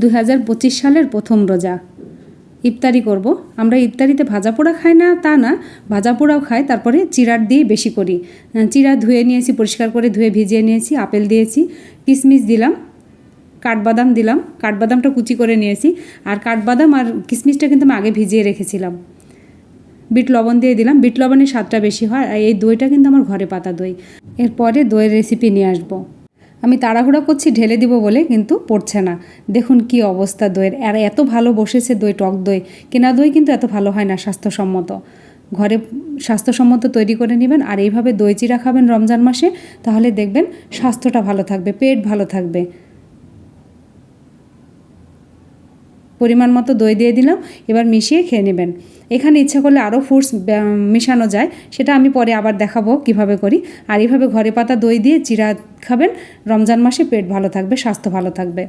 দু হাজার পঁচিশ সালের প্রথম রোজা। ইফতারি করব। আমরা ইফতারিতে ভাজা পোড়া খাই না, তা না, ভাজা পোড়াও খাই, তারপরে চিরার দিয়ে বেশি করি। চিরা ধুয়ে নিয়েছি, পরিষ্কার করে ধুয়ে ভিজিয়ে নিয়েছি, আপেল দিয়েছি, কিশমিশ দিলাম, কাঠবাদাম দিলাম, কাঠবাদামটা কুচি করে নিয়েছি, আর কাঠবাদাম আর কিশমিশটা কিন্তু আমি আগে ভিজিয়ে রেখেছিলাম। বিট লবণ দিয়ে দিলাম, বিট লবণের স্বাদটা বেশি হয়, আর এই দইটা কিন্তু আমার ঘরে পাতা দই। এরপরে দইয়ের রেসিপি নিয়ে আসব। আমি তাড়াহুড়া করছি, ঢেলে দিব বলে কিন্তু পড়ছে না। দেখুন কি অবস্থা দইয়ের। আর এত ভালো বসেছে দই, টক দই। কেনা দই কিন্তু এত ভালো হয় না, স্বাস্থ্যসম্মত। ঘরে স্বাস্থ্যসম্মত তৈরি করে নেবেন আর এইভাবে দই চিরা খাবেন রমজান মাসে, তাহলে দেখবেন স্বাস্থ্যটা ভালো থাকবে, পেট ভালো থাকবে। পরিমাণ মতো দই দিয়ে দিলাম, এবার মিশিয়ে খেয়ে নেবেন। এখানে ইচ্ছা করলে আরও ফ্রুটস মেশানো যায়, সেটা আমি পরে আবার দেখাবো কীভাবে করি। আর এইভাবে ঘরে পাতা দই দিয়ে চিরা খাবেন, রমজান মাসে পেট ভালো থাকবে, স্বাস্থ্য ভালো থাকবে।